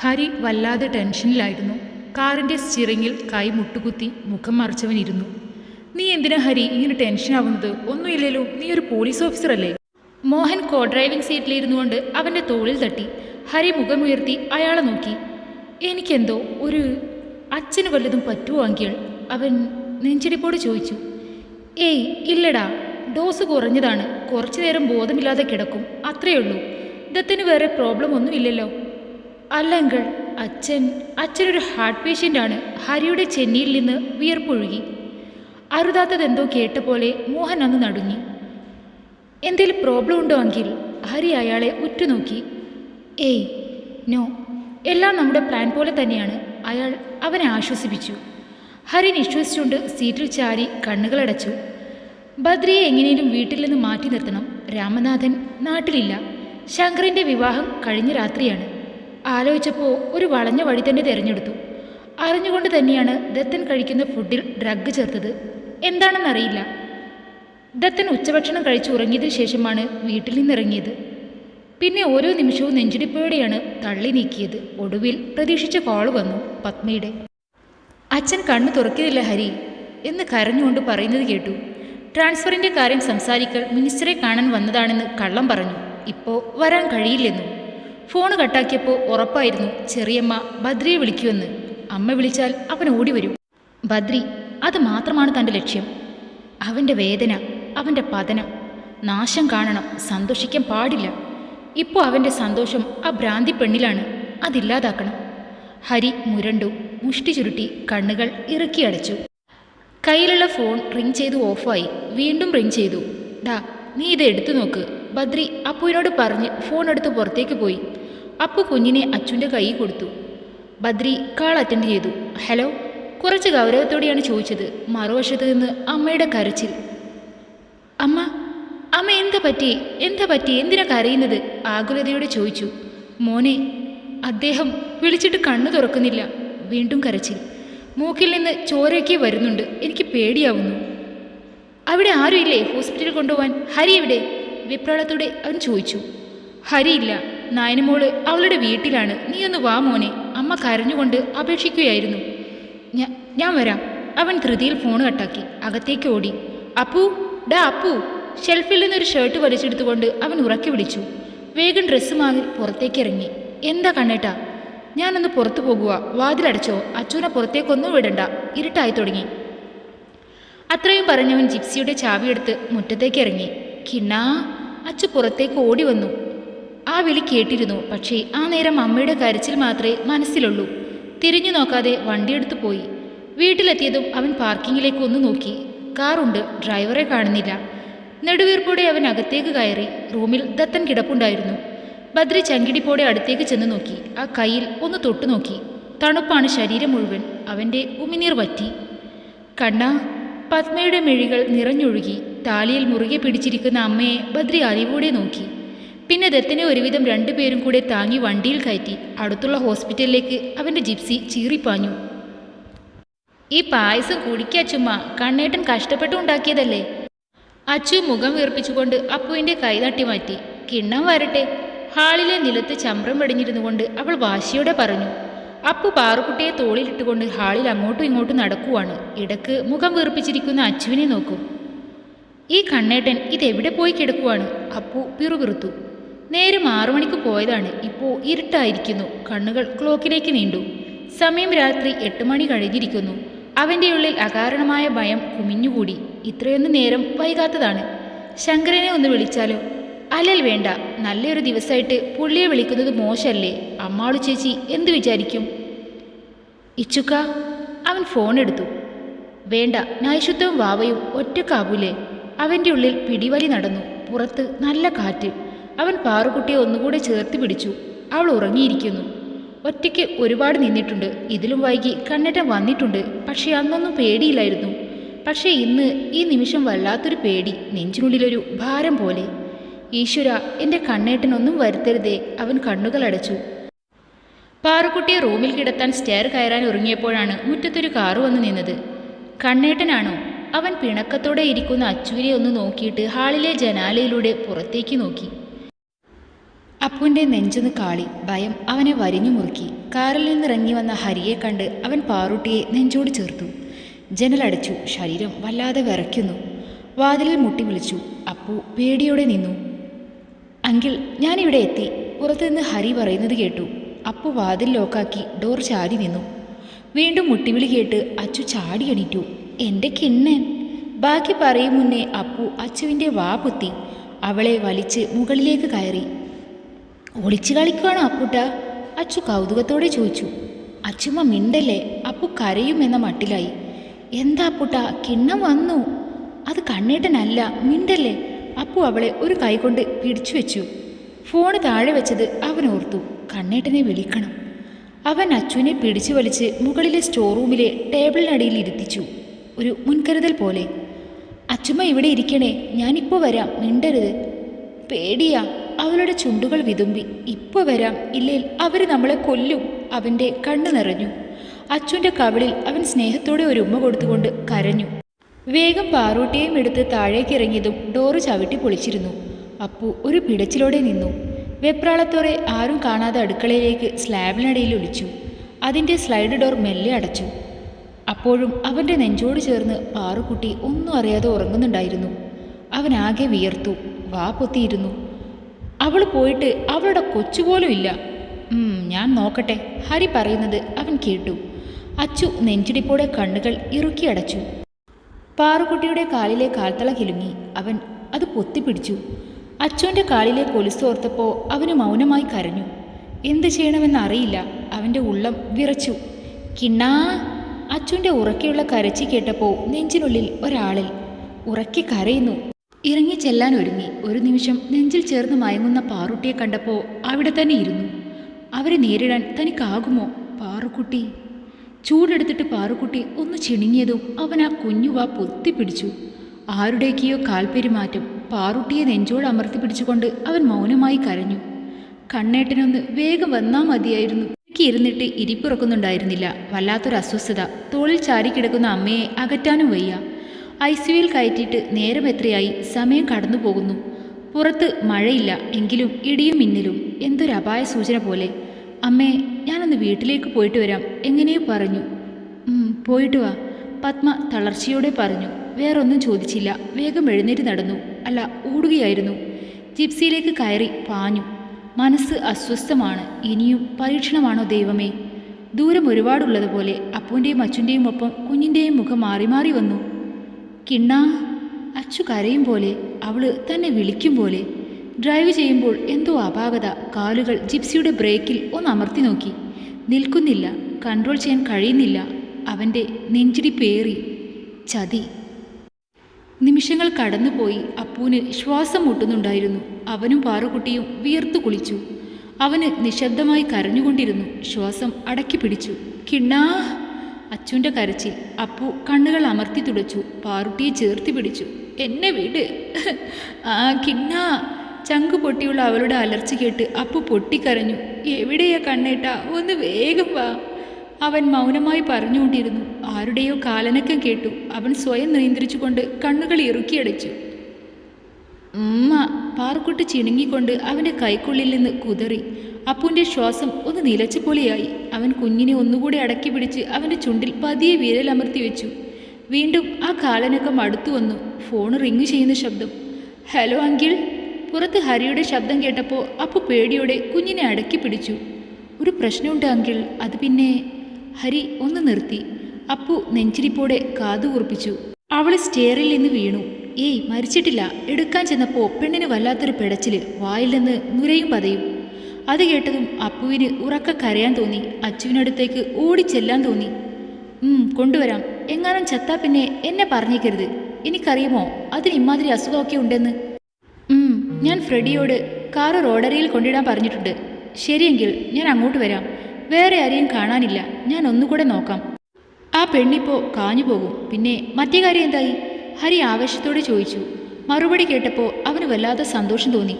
ഹരി വല്ലാതെ ടെൻഷനിലായിരുന്നു. കാറിന്റെ സ്റ്റിറിങ്ങിൽ കൈ മുട്ടുകുത്തി മുഖം മറിച്ചവനിരുന്നു. നീ എന്തിനാ ഹരി ഇങ്ങനെ ടെൻഷനാവുന്നത് ഒന്നുമില്ലല്ലോ നീ ഒരു പോലീസ് ഓഫീസറല്ലേ മോഹൻ കോ ഡ്രൈവിംഗ് സീറ്റിലിരുന്നു കൊണ്ട് അവന്റെ തോളിൽ തട്ടി. ഹരി മുഖമുയർത്തി അയാളെ നോക്കി. എനിക്കെന്തോ ഒരു അച്ഛന് വല്ലതും പറ്റുമോ അങ്കിൾ? അവൻ നെഞ്ചിടിപ്പോട് ചോദിച്ചു. ഏയ് ഇല്ലടാ ഡോസ് കുറഞ്ഞതാണ്. കുറച്ചു നേരം ബോധമില്ലാതെ കിടക്കും. അത്രയേ ഉള്ളൂ ദത്തിന് വേറെ പ്രോബ്ലം ഒന്നുമില്ലല്ലോ. അല്ല അങ്കിൾ അച്ഛൻ അച്ഛനൊരു ഹാർട്ട് പേഷ്യന്റാണ് ഹരിയുടെ ചെന്നിയിൽ നിന്ന് വിയർപ്പൊഴുകി. അരുതാത്തതെന്തോ കേട്ട പോലെ മോഹൻ അന്ന് നടുങ്ങി. എന്തേലും പ്രോബ്ലം ഉണ്ടോ എങ്കിൽ ഹരി അയാളെ ഉറ്റുനോക്കി. ഏയ് നോ. എല്ലാം നമ്മുടെ പ്ലാൻ പോലെ തന്നെയാണ്. അയാൾ അവനെ ആശ്വസിപ്പിച്ചു. ഹരി നിശ്വസിച്ചുകൊണ്ട് സീറ്റിൽ ചാരി കണ്ണുകളടച്ചു ബദ്രിയെ എങ്ങനെയും വീട്ടിൽ നിന്ന് മാറ്റി നിർത്തണം. രാമനാഥൻ നാട്ടിലില്ല. ശങ്കറിന്റെ വിവാഹം കഴിഞ്ഞ രാത്രിയാണ്. ആലോചിച്ചപ്പോൾ ഒരു വളഞ്ഞ വഴി തന്നെ തിരഞ്ഞെടുത്തു. അറിഞ്ഞുകൊണ്ട് തന്നെയാണ് ദത്തൻ കഴിക്കുന്ന ഫുഡിൽ ഡ്രഗ് ചേർത്തത്. എന്താണെന്നറിയില്ല. ദത്തൻ ഉച്ചഭക്ഷണം കഴിച്ചു ഉറങ്ങിയതിനു ശേഷമാണ് വീട്ടിൽ നിന്നിറങ്ങിയത്. പിന്നെ ഓരോ നിമിഷവും നെഞ്ചിടിപ്പോടെയാണ് തള്ളി നീക്കിയത്. ഒടുവിൽ പ്രതീക്ഷിച്ച കോൾ വന്നു പത്മയുടെ. അച്ഛൻ കണ്ണു തുറക്കിയതില്ല ഹരി എന്ന് കരഞ്ഞുകൊണ്ട് പറയുന്നത് കേട്ടു. ട്രാൻസ്ഫറിന്റെ കാര്യം സംസാരിക്കൽ മിനിസ്റ്ററെ കാണാൻ വന്നതാണെന്ന് കള്ളം പറഞ്ഞു. ഇപ്പോൾ വരാൻ കഴിയില്ലെന്നും. ഫോൺ കട്ടാക്കിയപ്പോൾ ഉറപ്പായിരുന്നു ചെറിയമ്മ ബദ്രിയെ വിളിക്കുമെന്ന്. അമ്മ വിളിച്ചാൽ അവൻ ഓടി വരും. ബദ്രി അത് മാത്രമാണ് തന്റെ ലക്ഷ്യം. അവന്റെ വേദന അവന്റെ പതനം നാശം കാണണം സന്തോഷിക്കാൻ പാടില്ല. ഇപ്പോൾ അവന്റെ സന്തോഷം ആ ഭ്രാന്തി പെണ്ണിലാണ് അതില്ലാതാക്കണം. ഹരി മുരണ്ടു മുഷ്ടി ചുരുട്ടി കണ്ണുകൾ ഇറുക്കി അടച്ചു. കയ്യിലുള്ള ഫോൺ റിങ് ചെയ്തു ഓഫായി വീണ്ടും റിങ് ചെയ്തു. ഡാ നീ ഇത് എടുത്തു നോക്ക്. ബദ്രി അപ്പുവിനോട് പറഞ്ഞ് ഫോൺ എടുത്ത് പുറത്തേക്ക് പോയി. അപ്പു കുഞ്ഞിനെ അച്ഛന്റെ കൈ കൊടുത്തു. ബദ്രി കാൾ അറ്റൻഡ് ചെയ്തു. ഹലോ കുറച്ച് ഗൗരവത്തോടെയാണ് ചോദിച്ചത്. മറുവശത്ത് നിന്ന് അമ്മയുടെ കരച്ചിൽ. അമ്മ അമ്മ എന്താ പറ്റി എന്താ പറ്റി എന്തിനാ കരയുന്നത്? ആകുലതയോടെ ചോദിച്ചു. മോനെ അദ്ദേഹം വിളിച്ചിട്ട് കണ്ണു തുറക്കുന്നില്ല. വീണ്ടും കരച്ചിൽ. മൂക്കിൽ നിന്ന് ചോരയൊക്കെ വരുന്നുണ്ട്. എനിക്ക് പേടിയാവുന്നു. അവിടെ ആരുമില്ലേ? ഹോസ്പിറ്റലിൽ കൊണ്ടുപോകാൻ ഹരി എവിടെ? വിപ്രാളത്തോടെ അവൻ ചോദിച്ചു ഹരിയില്ല നായനമോൾ അവളുടെ വീട്ടിലാണ്. നീ ഒന്ന് വാ മോനെ. അമ്മ കരഞ്ഞുകൊണ്ട് അപേക്ഷിക്കുകയായിരുന്നു. ഞാൻ വരാം. അവൻ ധൃതിയിൽ ഫോൺ കട്ടാക്കി. അകത്തേക്ക് ഓടി. അപ്പു ഡാ അപ്പു. ഷെൽഫിൽ നിന്നൊരു ഷർട്ട് വലിച്ചെടുത്തുകൊണ്ട് അവൻ ഉറക്കി വിളിച്ചു. വേഗം ഡ്രസ്സ് മാറി പുറത്തേക്ക് ഇറങ്ങി. എന്താ കണ്ണേട്ടാ? ഞാനൊന്ന് പുറത്തു പോകുക വാതിലടച്ചോ. അച്ഛനെ പുറത്തേക്കൊന്നും വിടണ്ട. ഇരുട്ടായി തുടങ്ങി. അത്രയും പറഞ്ഞവൻ ജിപ്സിയുടെ ചാവിയെടുത്ത് മുറ്റത്തേക്ക് ഇറങ്ങി. കിണ്ണാ അച്ചു പുറത്തേക്ക് ഓടി വന്നു. ആ വിളി കേട്ടിരുന്നു. പക്ഷേ ആ നേരം അമ്മയുടെ കരച്ചിൽ മാത്രമേ മനസ്സിലുള്ളൂ. തിരിഞ്ഞു നോക്കാതെ വണ്ടിയെടുത്ത് പോയി. വീട്ടിലെത്തിയതും അവൻ പാർക്കിങ്ങിലേക്ക് ഒന്ന് നോക്കി. കാറുണ്ട്. ഡ്രൈവറെ കാണുന്നില്ല. നെടുവീർപ്പോടെ അവൻ അകത്തേക്ക് കയറി റൂമിൽ ദത്തൻ കിടപ്പുണ്ടായിരുന്നു. ബദ്രി ചങ്കിടിപ്പോടെ അടുത്തേക്ക് ചെന്ന് നോക്കി. ആ കയ്യിൽ ഒന്ന് തൊട്ടു നോക്കി. തണുപ്പാണ് ശരീരം മുഴുവൻ. അവന്റെ ഉമിനീർ വറ്റി. കണ്ണ പത്മയുടെ മെഴികൾ നിറഞ്ഞൊഴുകി. താലിയിൽ മുറുകെ പിടിച്ചിരിക്കുന്ന അമ്മയെ ബദ്രി അറിവോടെ നോക്കി. പിന്നെ ദത്തനെ ഒരുവിധം രണ്ടുപേരും കൂടെ താങ്ങി വണ്ടിയിൽ കയറ്റി അടുത്തുള്ള ഹോസ്പിറ്റലിലേക്ക് അവന്റെ ജിപ്സി ചീറിപ്പാഞ്ഞു. ഈ പായസം കുടിക്കാ ചുമ്മ കണ്ണേട്ടൻ കഷ്ടപ്പെട്ട് ഉണ്ടാക്കിയതല്ലേ? അച്ചു മുഖം വീർപ്പിച്ചുകൊണ്ട് അപ്പുവിന്റെ കൈ തട്ടി മാറ്റി കിണ്ണം വരട്ടെ. ഹാളിലെ നിലത്ത് ചമ്രം വെടിഞ്ഞിരുന്നു കൊണ്ട് അവൾ വാശിയോടെ പറഞ്ഞു അപ്പു പാറുക്കുട്ടിയെ തോളിലിട്ടുകൊണ്ട് ഹാളിൽ അങ്ങോട്ടും ഇങ്ങോട്ടും നടക്കുവാണ്. ഇടയ്ക്ക് മുഖം വീർപ്പിച്ചിരിക്കുന്ന അച്ചുവിനെ നോക്കും. ഈ കണ്ണേട്ടൻ ഇതെവിടെ പോയി കിടക്കുവാണ്? അപ്പു പിറുപിറുത്തു. നേരം ആറു മണിക്ക് പോയതാണ്. ഇപ്പോൾ ഇരുട്ടായിരിക്കുന്നു. കണ്ണുകൾ ക്ലോക്കിലേക്ക് നീണ്ടു. സമയം രാത്രി എട്ട് മണി കഴിഞ്ഞിരിക്കുന്നു. അവന്റെ ഉള്ളിൽ അകാരണമായ ഭയം കുമിഞ്ഞുകൂടി. ഇത്രയൊന്നും നേരം വൈകാത്തതാണ്. ശങ്കരനെ ഒന്ന് വിളിച്ചാലോ? അല്ലൽ വേണ്ട. നല്ലൊരു ദിവസമായിട്ട് പുള്ളിയെ വിളിക്കുന്നത് മോശമല്ലേ അമ്മാളു ചേച്ചി എന്തു വിചാരിക്കും? ഇച്ചുക്ക അവൻ ഫോൺ എടുത്തു വേണ്ട നൈശുദ്ധവും വാവയും ഒറ്റക്കാവൂലേ? അവന്റെ ഉള്ളിൽ പിടിവലി നടന്നു. പുറത്ത് നല്ല കാറ്റ്. അവൻ പാറുകുട്ടിയെ ഒന്നുകൂടെ ചേർത്ത് പിടിച്ചു. അവൾ ഉറങ്ങിയിരിക്കുന്നു. ഒറ്റയ്ക്ക് ഒരുപാട് നിന്നിട്ടുണ്ട്. ഇതിലും വൈകി കണ്ണേട്ടൻ വന്നിട്ടുണ്ട്. പക്ഷേ അന്നൊന്നും പേടിയില്ലായിരുന്നു. പക്ഷേ ഇന്ന് ഈ നിമിഷം വല്ലാത്തൊരു പേടി. നെഞ്ചിനുള്ളിലൊരു ഭാരം പോലെ. ഈശ്വര എന്റെ കണ്ണേട്ടനൊന്നും വരുത്തരുതേ. അവൻ കണ്ണുകൾ അടച്ചു. പാറുക്കുട്ടിയെ റൂമിൽ കിടത്താൻ സ്റ്റെയർ കയറാൻ ഒരുങ്ങിയപ്പോഴാണ് മുറ്റത്തൊരു കാറ് വന്നു നിന്നത്. കണ്ണേട്ടനാണോ അവൻ പിണക്കത്തോടെ ഇരിക്കുന്ന അച്ചുവിനെ ഒന്ന് നോക്കിയിട്ട് ഹാളിലെ ജനാലയിലൂടെ പുറത്തേക്ക് നോക്കി. അപ്പുവിന്റെ നെഞ്ചെന്ന് കാളി. ഭയം അവനെ വരിഞ്ഞു മുറുക്കി. കാറിൽ നിന്നിറങ്ങി വന്ന ഹരിയെ കണ്ട് അവൻ പാറുട്ടിയെ നെഞ്ചോട് ചേർത്തു. ജനലടച്ചു ശരീരം വല്ലാതെ വിറയ്ക്കുന്നു. വാതിലിൽ മുട്ടി വിളിച്ചു. അപ്പു പേടിയോടെ നിന്നു. അങ്കിൾ ഞാനിവിടെ എത്തി. പുറത്തുനിന്ന് ഹരി പറയുന്നത് കേട്ടു. അപ്പു വാതിൽ ലോക്കാക്കി ഡോർ ചാടി നിന്നു. വീണ്ടും മുട്ടിവിളി കേട്ട് അച്ചു ചാടി എണീറ്റു. എന്റെ കിണ്ണൻ. ബാക്കി പറയും മുന്നേ അപ്പു അച്ചുവിന്റെ വാ പൊത്തി. അവളെ വലിച്ച് മുകളിലേക്ക് കയറി. ഒളിച്ചു കളിക്കുവാണോ അപ്പുട്ട? അച്ചു കൗതുകത്തോടെ ചോദിച്ചു. അച്ചുമ്മ മിണ്ടല്ലേ? അപ്പു കരയുമെന്ന മട്ടിലായി. എന്താ അപ്പുട്ട? കിണ്ണം വന്നു. അത് കണ്ണേട്ടനല്ല. മിണ്ടല്ലേ? അപ്പു അവളെ ഒരു കൈകൊണ്ട് പിടിച്ചു വെച്ചു. ഫോണ് താഴെ വെച്ചത് അവൻ ഓർത്തു. കണ്ണേട്ടനെ വിളിക്കണം. അവൻ അച്ചുവിനെ പിടിച്ചു വലിച്ച് മുകളിലെ സ്റ്റോർ റൂമിലെ ടേബിളിനടിയിൽ ഇരുത്തിച്ചു. ഒരു മുൻകരുതൽ പോലെ. അച്ചുമ്മ ഇവിടെ ഇരിക്കണേ ഞാനിപ്പോൾ വരാം മിണ്ടരുത്. പേടിയാ അവളുടെ ചുണ്ടുകൾ വിതുമ്പി. ഇപ്പോൾ വരാം ഇല്ലേൽ അവർ നമ്മളെ കൊല്ലും അവന്റെ കണ്ണു നിറഞ്ഞു. അച്ഛന്റെ കവിളിൽ അവൻ സ്നേഹത്തോടെ ഒരു ഉമ്മ കൊടുത്തുകൊണ്ട് കരഞ്ഞു. വേഗം പാറൂട്ടിയെയും എടുത്ത് താഴേക്ക് ഇറങ്ങിയതും ഡോറ് ചവിട്ടി പൊളിച്ചിരുന്നു. അപ്പു ഒരു പിടച്ചിലോടെ നിന്നു. വെപ്രാളത്തോടെ ആരും കാണാതെ അടുക്കളയിലേക്ക് സ്ലാബിനടിയിൽ ഒളിച്ചു അതിന്റെ സ്ലൈഡ് ഡോർ മെല്ലെ അടച്ചു. അപ്പോഴും അവന്റെ നെഞ്ചോട് ചേർന്ന് പാറുക്കുട്ടി ഒന്നും അറിയാതെ ഉറങ്ങുന്നുണ്ടായിരുന്നു. അവനാകെ വിയർത്തു. വാ പൊത്തിയിരുന്നു. അവൾ പോയിട്ട് അവളുടെ കൊച്ചുപോലും ഇല്ല. ഞാൻ നോക്കട്ടെ ഹരി പറയുന്നത് അവൻ കേട്ടു. അച്ചു നെഞ്ചിടിപ്പോടെ കണ്ണുകൾ ഇറുക്കി അടച്ചു. പാറുകുട്ടിയുടെ കാലിലെ കാൽത്തള കിലുങ്ങി. അവൻ അത് പൊത്തിപ്പിടിച്ചു. അച്ചുവിന്റെ കാലിലെ കൊലുസോർത്തപ്പോൾ അവന് മൗനമായി കരഞ്ഞു. എന്ത് ചെയ്യണമെന്നറിയില്ല അവന്റെ ഉള്ളം വിറച്ചു. കിണ്ണാ അച്ചുവിന്റെ ഉറക്കെയുള്ള കരച്ചി കേട്ടപ്പോൾ നെഞ്ചിനുള്ളിൽ ഒരാളിൽ ഉറക്കെ കരയുന്നു. ഇറങ്ങി ചെല്ലാൻ ഒരുങ്ങി. ഒരു നിമിഷം നെഞ്ചിൽ ചേർന്ന് മയങ്ങുന്ന പാറുട്ടിയെ കണ്ടപ്പോൾ അവിടെ തന്നെ ഇരുന്നു. അവരെ നേരിടാൻ തനിക്കാകുമോ പാറുക്കുട്ടി? ചൂടെടുത്തിട്ട് പാറുക്കുട്ടി ഒന്ന് ചിണുങ്ങിയതും അവൻ ആ കുഞ്ഞുവാ പൊത്തിപ്പിടിച്ചു ആരുടേക്കെയോ കാൽപ്പെരുമാറ്റം പാറുട്ടിയെ നെഞ്ചോട് അമർത്തി പിടിച്ചുകൊണ്ട് അവൻ മൗനമായി കരഞ്ഞു. കണ്ണേട്ടനൊന്ന് വേഗം വന്നാ മതിയായിരുന്നു. എനിക്ക് ഇരുന്നിട്ട് ഇരിപ്പുറക്കുന്നുണ്ടായിരുന്നില്ല. വല്ലാത്തൊരു അസ്വസ്ഥത. തോളിൽ ചാരിക്കിടക്കുന്ന അമ്മയെ അകറ്റാനും വയ്യ. ഐ സിയുയിൽ കയറ്റിയിട്ട് നേരം എത്രയായി? സമയം കടന്നു പോകുന്നു. പുറത്ത് മഴയില്ല. എങ്കിലും ഇടിയും മിന്നലും. എന്തൊരു അപായ സൂചന പോലെ. അമ്മേ ഞാനൊന്ന് വീട്ടിലേക്ക് പോയിട്ട് വരാം. എങ്ങനെയോ പറഞ്ഞു. "ഉം, പോയിട്ട് വാ. പത്മ തളർച്ചയോടെ പറഞ്ഞു. വേറൊന്നും ചോദിച്ചില്ല. വേഗം എഴുന്നേറ്റ് നടന്നു. അല്ല ഓടുകയായിരുന്നു. ജിപ്സിയിലേക്ക് കയറി പാഞ്ഞു. മനസ്സ് അസ്വസ്ഥമാണ് ഇനിയും പരീക്ഷണമാണോ ദൈവമേ? ദൂരം ഒരുപാടുള്ളതുപോലെ അപ്പൂന്റെയും അച്ഛന്റെയും ഒപ്പം കുഞ്ഞിന്റെയും മുഖം മാറി മാറി വന്നു. കിണ്ണാ അച്ചു കരയും പോലെ അവൾ തന്നെ വിളിക്കും പോലെ. ഡ്രൈവ് ചെയ്യുമ്പോൾ എന്തോ അപാകത കാലുകൾ ജിപ്സിയുടെ ബ്രേക്കിൽ ഒന്ന് അമർത്തി നോക്കി. നിൽക്കുന്നില്ല കൺട്രോൾ ചെയ്യാൻ കഴിയുന്നില്ല അവന്റെ നെഞ്ചിടി പേറി. ചതി. നിമിഷങ്ങൾ കടന്നുപോയി അപ്പൂന് ശ്വാസം മുട്ടുന്നുണ്ടായിരുന്നു. അവനും പാറുകുട്ടിയും വിയർത്തു കുളിച്ചു. അവന് നിശബ്ദമായി കരഞ്ഞുകൊണ്ടിരുന്നു. ശ്വാസം അടക്കി പിടിച്ചു. കിണ്ണാ! അച്ചുന്റെ കരച്ചിൽ. അപ്പു കണ്ണുകൾ അമർത്തി തുടച്ചു. പാറുട്ടിയെ ചേർത്തി പിടിച്ചു. എന്നെ വീട്. ആ കിണ്ണാ! ചങ്കു പൊട്ടിയുള്ള അവളുടെ അലർച്ച കേട്ട് അപ്പു പൊട്ടിക്കരഞ്ഞു. എവിടെയാ കണ്ണേട്ടാ? ഒന്ന് വേഗം വാ. അവൻ മൗനമായി പറഞ്ഞുകൊണ്ടിരുന്നു. ആരുടെയോ കാലനക്കം കേട്ടു. അവൻ സ്വയം നിയന്ത്രിച്ചുകൊണ്ട് കണ്ണുകൾ ഇറുക്കിയടച്ചു. ഉമ്മ പാർക്കുട്ട് ചിണുങ്ങിക്കൊണ്ട് അവന്റെ കൈക്കുള്ളിൽ നിന്ന് കുതറി. അപ്പുവിന്റെ ശ്വാസം ഒന്ന് നിലച്ച പോലെയായി അവൻ കുഞ്ഞിനെ ഒന്നുകൂടി അടക്കി പിടിച്ച് അവന്റെ ചുണ്ടിൽ പതിയെ വിരലമർത്തി വെച്ചു. വീണ്ടും ആ കാലനക്കം അടുത്തു വന്നു. ഫോൺ റിങ് ചെയ്യുന്ന ശബ്ദം. Hello uncle. പുറത്ത് ഹരിയുടെ ശബ്ദം കേട്ടപ്പോൾ അപ്പു പേടിയോടെ കുഞ്ഞിനെ അടക്കി പിടിച്ചു. ഒരു പ്രശ്നമുണ്ട് അങ്കിൾ. അത് പിന്നെ ഹരി ഒന്ന് നിർത്തി. അപ്പു നെഞ്ചിരിപ്പോടെ കാതു കുറിപ്പിച്ചു അവൾ സ്റ്റെയറിൽ നിന്ന് വീണു. ഏയ് മരിച്ചിട്ടില്ല. എടുക്കാൻ ചെന്നപ്പോൾ പെണ്ണിന് വല്ലാത്തൊരു പിടച്ചിൽ വായിൽ നിന്ന് നുരയും പതയും. അത് കേട്ടതും അപ്പുവിന് ഉറക്ക കരയാൻ തോന്നി. അച്ചുവിനടുത്തേക്ക് ഓടിച്ചെല്ലാൻ തോന്നി. കൊണ്ടുവരാം. എങ്ങാനും ചത്താ പിന്നെ എന്നെ പറഞ്ഞേക്കരുത്. എനിക്കറിയുമോ അതിന് ഇമാതിരി അസുഖമൊക്കെ ഉണ്ടെന്ന്? ഞാൻ ഫ്രെഡിയോട് കാറ് റോഡരിയിൽ കൊണ്ടിടാൻ പറഞ്ഞിട്ടുണ്ട്. ശരിയെങ്കിൽ ഞാൻ അങ്ങോട്ട് വരാം. വേറെ ആരെയും കാണാനില്ല. ഞാൻ ഒന്നുകൂടെ നോക്കാം. ആ പെണ്ണിപ്പോ കാഞ്ഞു പോകും. പിന്നെ മറ്റേ കാര്യം എന്തായി? ഹരി ആവേശത്തോടെ ചോദിച്ചു. മറുപടി കേട്ടപ്പോൾ അവന് വല്ലാതെ സന്തോഷം തോന്നി.